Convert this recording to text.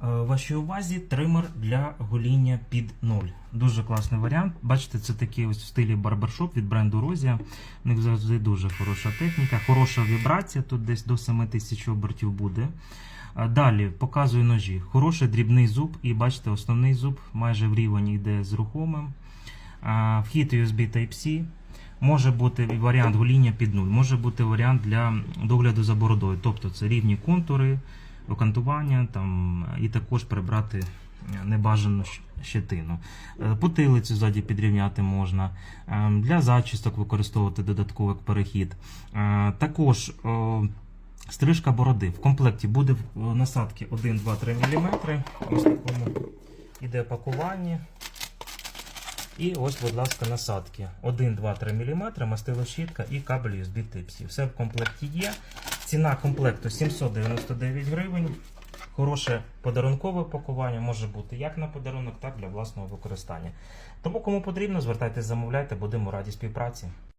В вашій увазі тример для гоління під ноль. Дуже класний варіант. Бачите, це такий ось в стилі барбершоп від бренду Розія. У них завжди дуже хороша техніка, хороша вібрація. Тут десь до 7000 обертів буде. Далі показую ножі. Хороший дрібний зуб, і бачите, основний зуб майже в рівень йде з рухомим. Вхід USB Type-C. Може бути варіант гоління під нуль, може бути варіант для догляду за бородою. Тобто це рівні контури, окантування там, і також прибрати небажану щ- щетину. Е, Потилицю ззаді підрівняти можна. Е, Для зачісток використовувати додатковий перехід. Е, Також стрижка бороди. В комплекті буде в- насадки 1, 2, 3 мм. Ось такому іде пакування. І ось, будь ласка, насадки. 1, 2, 3 мм, мастилощітка і кабель USB Type-C. Все в комплекті є. Ціна комплекту 799 гривень. Хороше подарункове пакування може бути як на подарунок, так і для власного використання. Тому кому потрібно, звертайтесь, замовляйте, будемо раді співпраці.